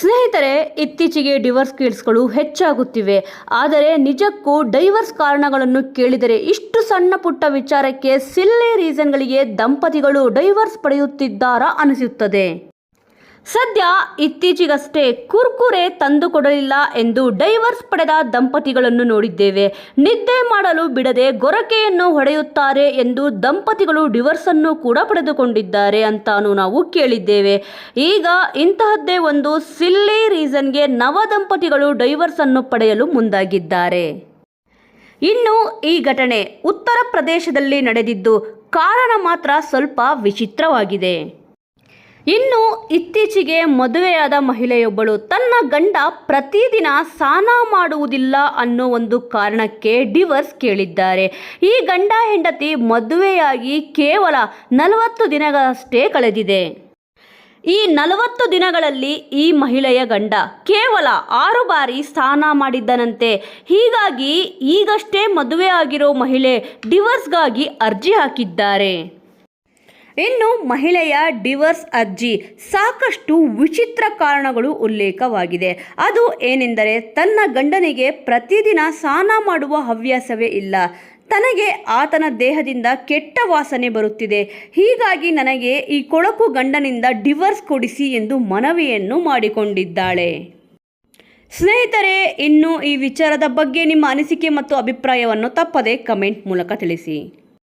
ಸ್ನೇಹಿತರೆ, ಇತ್ತೀಚೆಗೆ ಡಿವರ್ಸ್ ಕೇಸ್ಗಳು ಹೆಚ್ಚಾಗುತ್ತಿವೆ. ಆದರೆ ನಿಜಕ್ಕೂ ಡೈವರ್ಸ್ ಕಾರಣಗಳನ್ನು ಕೇಳಿದರೆ ಇಷ್ಟು ಸಣ್ಣ ಪುಟ್ಟ ವಿಚಾರಕ್ಕೆ ಸಿಲ್ಲಿ ರೀಸನ್ಗಳಿಗೆ ದಂಪತಿಗಳು ಡೈವರ್ಸ್ ಪಡೆಯುತ್ತಿದ್ದಾರಾ ಅನಿಸುತ್ತದೆ. ಸದ್ಯ ಇತ್ತೀಚೆಗಷ್ಟೇ ಕುರ್ಕುರೆ ತಂದು ಕೊಡಲಿಲ್ಲ ಎಂದು ಡೈವರ್ಸ್ ಪಡೆದ ದಂಪತಿಗಳನ್ನು ನೋಡಿದ್ದೇವೆ. ನಿದ್ದೆ ಮಾಡಲು ಬಿಡದೆ ಗೊರಕೆಯನ್ನು ಹೊಡೆಯುತ್ತಾರೆ ಎಂದು ದಂಪತಿಗಳು ಡಿವರ್ಸ್ ಅನ್ನು ಕೂಡ ಪಡೆದುಕೊಂಡಿದ್ದಾರೆ ಅಂತಾನೂ ನಾವು ಕೇಳಿದ್ದೇವೆ. ಈಗ ಇಂತಹದ್ದೇ ಒಂದು ಸಿಲ್ಲಿ ರೀಸನ್ಗೆ ನವ ದಂಪತಿಗಳು ಡೈವರ್ಸ್ ಅನ್ನು ಪಡೆಯಲು ಮುಂದಾಗಿದ್ದಾರೆ. ಇನ್ನು ಈ ಘಟನೆ ಉತ್ತರ ಪ್ರದೇಶದಲ್ಲಿ ನಡೆದಿದ್ದು ಕಾರಣ ಮಾತ್ರ ಸ್ವಲ್ಪ ವಿಚಿತ್ರವಾಗಿದೆ. ಇನ್ನು ಇತ್ತೀಚೆಗೆ ಮದುವೆಯಾದ ಮಹಿಳೆಯೊಬ್ಬಳು ತನ್ನ ಗಂಡ ಪ್ರತಿದಿನ ಸ್ನಾನ ಮಾಡುವುದಿಲ್ಲ ಅನ್ನೋ ಒಂದು ಕಾರಣಕ್ಕೆ ಡಿವರ್ಸ್ ಕೇಳಿದ್ದಾರೆ. ಈ ಗಂಡ ಹೆಂಡತಿ ಮದುವೆಯಾಗಿ ಕೇವಲ ನಲವತ್ತು ದಿನಗಳಷ್ಟೇ ಕಳೆದಿದೆ. ಈ ನಲವತ್ತು ದಿನಗಳಲ್ಲಿ ಈ ಮಹಿಳೆಯ ಗಂಡ ಕೇವಲ ಆರು ಬಾರಿ ಸ್ನಾನ ಮಾಡಿದ್ದನಂತೆ. ಹೀಗಾಗಿ ಈಗಷ್ಟೇ ಮದುವೆ ಆಗಿರೋ ಮಹಿಳೆ ಡಿವರ್ಸ್ಗಾಗಿ ಅರ್ಜಿ ಹಾಕಿದ್ದಾರೆ. ಇನ್ನು ಮಹಿಳೆಯ ಡಿವರ್ಸ್ ಅರ್ಜಿ ಸಾಕಷ್ಟು ವಿಚಿತ್ರ ಕಾರಣಗಳು ಉಲ್ಲೇಖವಾಗಿದೆ. ಅದು ಏನೆಂದರೆ ತನ್ನ ಗಂಡನಿಗೆ ಪ್ರತಿದಿನ ಸ್ನಾನ ಮಾಡುವ ಹವ್ಯಾಸವೇ ಇಲ್ಲ. ತನಗೆ ಆತನ ದೇಹದಿಂದ ಕೆಟ್ಟ ವಾಸನೆ ಬರುತ್ತಿದೆ. ಹೀಗಾಗಿ ನನಗೆ ಈ ಕೊಳಕು ಗಂಡನಿಂದ ಡಿವರ್ಸ್ ಕೊಡಿಸಿ ಎಂದು ಮನವಿಯನ್ನು ಮಾಡಿಕೊಂಡಿದ್ದಾಳೆ. ಸ್ನೇಹಿತರೆ, ಇನ್ನು ಈ ವಿಚಾರದ ಬಗ್ಗೆ ನಿಮ್ಮ ಅನಿಸಿಕೆ ಮತ್ತು ಅಭಿಪ್ರಾಯವನ್ನು ತಪ್ಪದೆ ಕಮೆಂಟ್ ಮೂಲಕ ತಿಳಿಸಿ.